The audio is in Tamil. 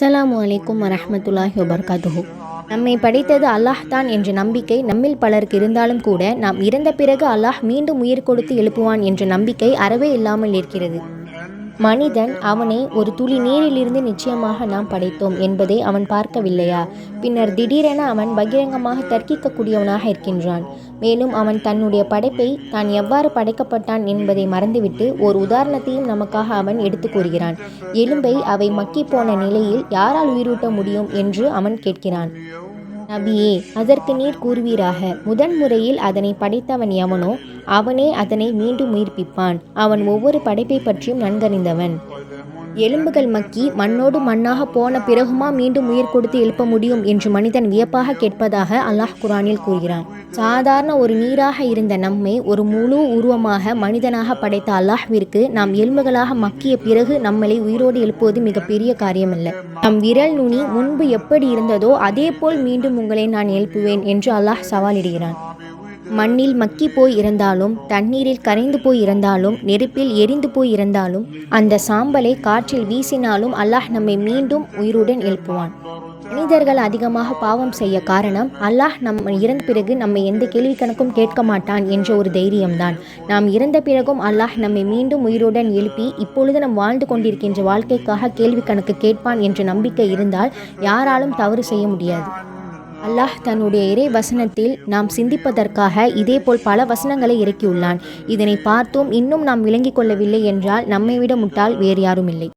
அஸ்லாம் அலைக்கும் வரமத்துல்லாஹி வபர்காத்துஹு. நம்மை படைத்தது அல்லாஹ் தான் என்ற நம்பிக்கை நம்மில் பலருக்கு இருந்தாலும் கூட நாம் இறந்த பிறகு அல்லாஹ் மீண்டும் உயிர் கொடுத்து எழுப்புவான் என்ற நம்பிக்கை அறவே இல்லாமல் இருக்கிறது. மனிதன் அவனை ஒரு துளி நீரிலிருந்து நிச்சயமாக நாம் படைத்தோம் என்பதை அவன் பார்க்கவில்லையா? பின்னர் திடீரென அவன் பகிரங்கமாக தர்க்கிக்கக்கூடியவனாக இருக்கின்றான். மேலும் அவன் தன்னுடைய படைப்பை தான் எவ்வாறு படைக்கப்பட்டான் என்பதை மறந்துவிட்டு ஒரு உதாரணத்தையும் நமக்காக அவன் எடுத்து கூறுகிறான். எலும்பை அவை மக்கிப் போன நிலையில் யாரால் உயிரூட்ட முடியும் என்று அவன் கேட்கிறான். நபியே அதற்கு நீர் கூறுவீராக. முதன் முறையில் அதனை படைத்தவன் எவனோ அவனே அதனை மீண்டும் உயிர்ப்பிப்பான். அவன் ஒவ்வொரு படைப்பை பற்றியும் நன்கறிந்தவன். எலும்புகள் மக்கி மண்ணோடு மண்ணாக போன பிறகுமா மீண்டும் உயிர் கொடுத்து எழுப்ப முடியும் என்று மனிதன் வியப்பாக கேட்பதாக அல்லாஹ் குரானில் கூறுகிறான். சாதாரண ஒரு நீராக இருந்த நம்மை ஒரு முழு உருவமாக மனிதனாக படைத்த அல்லாஹ்விற்கு நாம் எலும்புகளாக மக்கிய பிறகு நம்மளை உயிரோடு எழுப்புவது மிகப்பெரிய காரியமல்ல. நம் விரல் நுனி முன்பு எப்படி இருந்ததோ அதே போல் மீண்டும் உங்களை நான் எழுப்புவேன் என்று அல்லாஹ் சவாலிடுகிறான். மண்ணில் மக்கி போய் இறந்தாலும் தண்ணீரில் கரைந்து போய் இறந்தாலும் நெருப்பில் எரிந்து போய் இறந்தாலும் அந்த சாம்பலை காற்றில் வீசினாலும் அல்லாஹ் நம்மை மீண்டும் உயிருடன் எழுப்புவான். மனிதர்கள் அதிகமாக பாவம் செய்ய காரணம் அல்லாஹ் நம்ம இறந்த பிறகு நம்மை எந்த கேள்வி கணக்கும் கேட்க மாட்டான் என்ற ஒரு தைரியம்தான். நாம் இறந்த பிறகும் அல்லாஹ் நம்மை மீண்டும் உயிருடன் எழுப்பி இப்பொழுது நாம் வாழ்ந்து கொண்டிருக்கின்ற வாழ்க்கைக்காக கேள்வி கணக்கு கேட்பான் என்ற நம்பிக்கை இருந்தால் யாராலும் தவறு செய்ய முடியாது. அல்லாஹ் தன்னுடைய இறை வசனத்தில் நாம் சிந்திப்பதற்காக இதேபோல் பல வசனங்களை இறக்கியுள்ளான். இதனை பார்த்தும் இன்னும் நாம் விளங்கிக் கொள்ளவில்லை என்றால் நம்மை விட முட்டாள் வேறு யாரும் இல்லை.